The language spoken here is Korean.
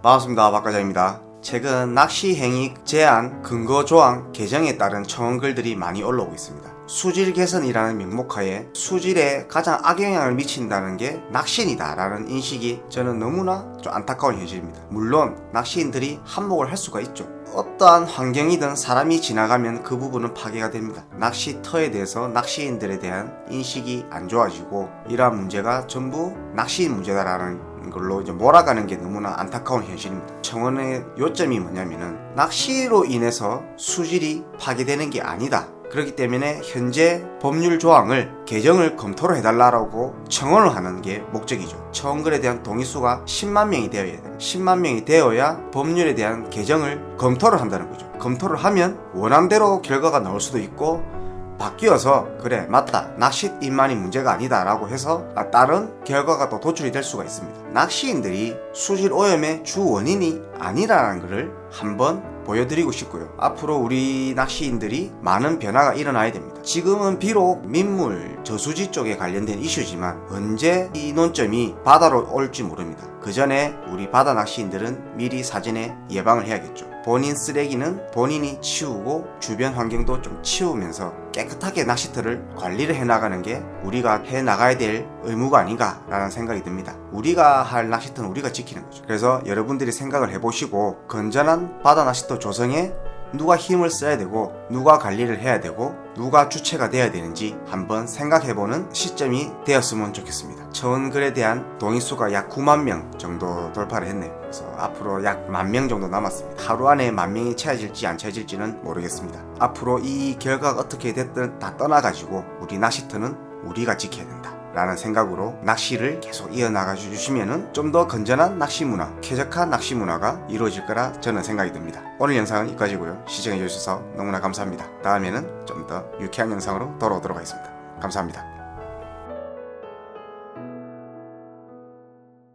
반갑습니다. 박과장입니다. 최근 낚시 행위 제한 근거 조항 개정에 따른 청원 글들이 많이 올라오고 있습니다. 수질 개선이라는 명목하에 수질에 가장 악영향을 미친다는 게 낚시인이다라는 인식이 저는 너무나 좀 안타까운 현실입니다. 물론 낚시인들이 한몫을 할 수가 있죠. 어떠한 환경이든 사람이 지나가면 그 부분은 파괴가 됩니다. 낚시터에 대해서 낚시인들에 대한 인식이 안 좋아지고 이러한 문제가 전부 낚시인 문제다라는 걸로 이제 몰아가는 게 너무나 안타까운 현실입니다. 청원의 요점이 뭐냐면은 낚시로 인해서 수질이 파괴되는 게 아니다. 그렇기 때문에 현재 법률 조항을 개정을 검토를 해달라고 청원을 하는 게 목적이죠. 청원글에 대한 동의수가 10만 명이 되어야 돼요. 10만 명이 되어야 법률에 대한 개정을 검토를 한다는 거죠. 검토를 하면 원한대로 결과가 나올 수도 있고 바뀌어서 그래 맞다 낚시인만이 문제가 아니다 라고 해서 아, 다른 결과가 또 도출이 될 수가 있습니다. 낚시인들이 수질 오염의 주 원인이 아니라는 것을 한번 보여드리고 싶고요. 앞으로 우리 낚시인들이 많은 변화가 일어나야 됩니다. 지금은 비록 민물 저수지 쪽에 관련된 이슈지만 언제 이 논점이 바다로 올지 모릅니다. 그 전에 우리 바다 낚시인들은 미리 사전에 예방을 해야겠죠. 본인 쓰레기는 본인이 치우고 주변 환경도 좀 치우면서 깨끗하게 낚시터를 관리를 해나가는 게 우리가 해 나가야 될 의무가 아닌가라는 생각이 듭니다. 우리가 할 낚시터는 우리가 지키는 거죠. 그래서 여러분들이 생각을 해보시고 건전한 바다 낚시터 조성에 누가 힘을 써야 되고 누가 관리를 해야 되고 누가 주체가 돼야 되는지 한번 생각해보는 시점이 되었으면 좋겠습니다. 청원글에 대한 동의수가 약 9만 명 정도 돌파를 했네요. 그래서 앞으로 약 만 명 정도 남았습니다. 하루 안에 만 명이 채워질지 안 채워질지는 모르겠습니다. 앞으로 이 결과가 어떻게 됐든 다 떠나가지고 우리 낚시터는 우리가 지켜야 된다. 라는 생각으로 낚시를 계속 이어나가 주시면은 좀더 건전한 낚시 문화, 쾌적한 낚시 문화가 이루어질 거라 저는 생각이 듭니다. 오늘 영상은 여기까지고요. 시청해 주셔서 너무나 감사합니다. 다음에는 좀 더 유쾌한 영상으로 돌아오도록 하겠습니다. 감사합니다.